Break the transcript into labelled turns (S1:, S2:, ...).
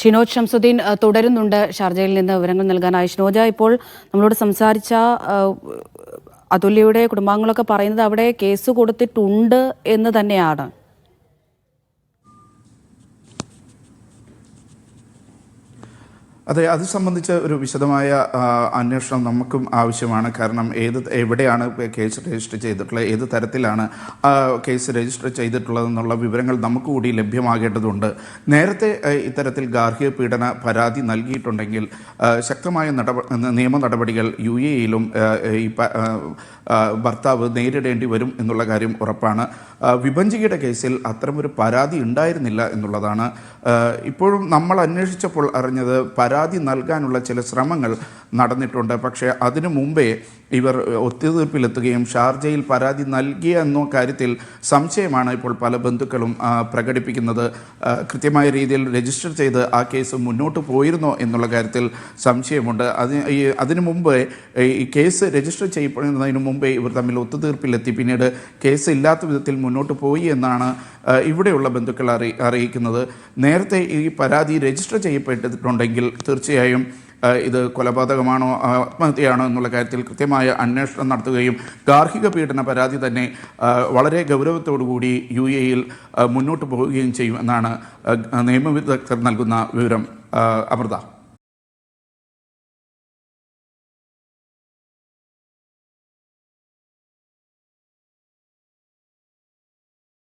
S1: ഷിനോജ് ഷംസുദ്ദീൻ തുടരുന്നുണ്ട് ഷാർജയിൽ നിന്ന് വിവരങ്ങൾ നൽകാനായി. ഷിനോജ ഇപ്പോൾ നമ്മളോട് സംസാരിച്ച അതുല്യയുടെ കുടുംബാംഗങ്ങളൊക്കെ പറയുന്നത് അവിടെ കേസ് കൊടുത്തിട്ടുണ്ട് എന്ന് തന്നെയാണ്.
S2: അതെ അത് സംബന്ധിച്ച ഒരു വിശദമായ അന്വേഷണം നമുക്കും ആവശ്യമാണ്. കാരണം ഏത് എവിടെയാണ് കേസ് രജിസ്റ്റർ ചെയ്തിട്ടുള്ളത് ഏത് തരത്തിലാണ് കേസ് രജിസ്റ്റർ ചെയ്തിട്ടുള്ളതെന്നുള്ള വിവരങ്ങൾ നമുക്ക് കൂടി ലഭ്യമാകേണ്ടതുണ്ട്. നേരത്തെ ഇത്തരത്തിൽ ഗാർഹിക പീഡന പരാതി നൽകിയിട്ടുണ്ടെങ്കിൽ ശക്തമായ നിയമ നടപടികൾ യു എയിലും ഈ ഭർത്താവ് നേരിടേണ്ടി വരും എന്നുള്ള കാര്യം ഉറപ്പാണ്. വിഭഞ്ചികയുടെ കേസിൽ അത്തരമൊരു പരാതി ഉണ്ടായിരുന്നില്ല എന്നുള്ളതാണ്. ഇപ്പോഴും നമ്മൾ അന്വേഷിച്ചപ്പോൾ അറിഞ്ഞത് പരാതി നൽകാനുള്ള ചില ശ്രമങ്ങൾ നടന്നിട്ടുണ്ട്. പക്ഷേ അതിനു മുമ്പേ ഇവർ ഒത്തുതീർപ്പിലെത്തുകയും ഷാർജയിൽ പരാതി നൽകിയ എന്ന കാര്യത്തിൽ സംശയമാണ് ഇപ്പോൾ പല ബന്ധുക്കളും പ്രകടിപ്പിക്കുന്നത്. കൃത്യമായ രീതിയിൽ രജിസ്റ്റർ ചെയ്ത് ആ കേസ് മുന്നോട്ട് പോയിരുന്നോ എന്നുള്ള കാര്യത്തിൽ സംശയമുണ്ട്. അതിന് ഈ അതിനു മുമ്പ് ഈ കേസ് രജിസ്റ്റർ ചെയ്യപ്പെടുന്നതിന് മുമ്പേ ഇവർ തമ്മിൽ ഒത്തുതീർപ്പിലെത്തി. പിന്നീട് കേസ് ഇല്ലാത്ത വിധത്തിൽ മുന്നോട്ട് പോയി എന്നാണ് ഇവിടെയുള്ള ബന്ധുക്കൾ അറി അറിയിക്കുന്നത്. നേരത്തെ ഈ പരാതി രജിസ്റ്റർ ചെയ്യപ്പെട്ടിട്ടുണ്ടെങ്കിൽ തീർച്ചയായും ഇത് കൊലപാതകമാണോ ആത്മഹത്യയാണോ എന്നുള്ള കാര്യത്തിൽ കൃത്യമായ അന്വേഷണം നടത്തുകയും ഗാർഹിക പീഡന പരാതി തന്നെ വളരെ ഗൗരവത്തോടുകൂടി യു എയിൽ മുന്നോട്ട് പോവുകയും ചെയ്യും എന്നാണ് നിയമവിദഗ്ധർ നൽകുന്ന വിവരം അമൃത.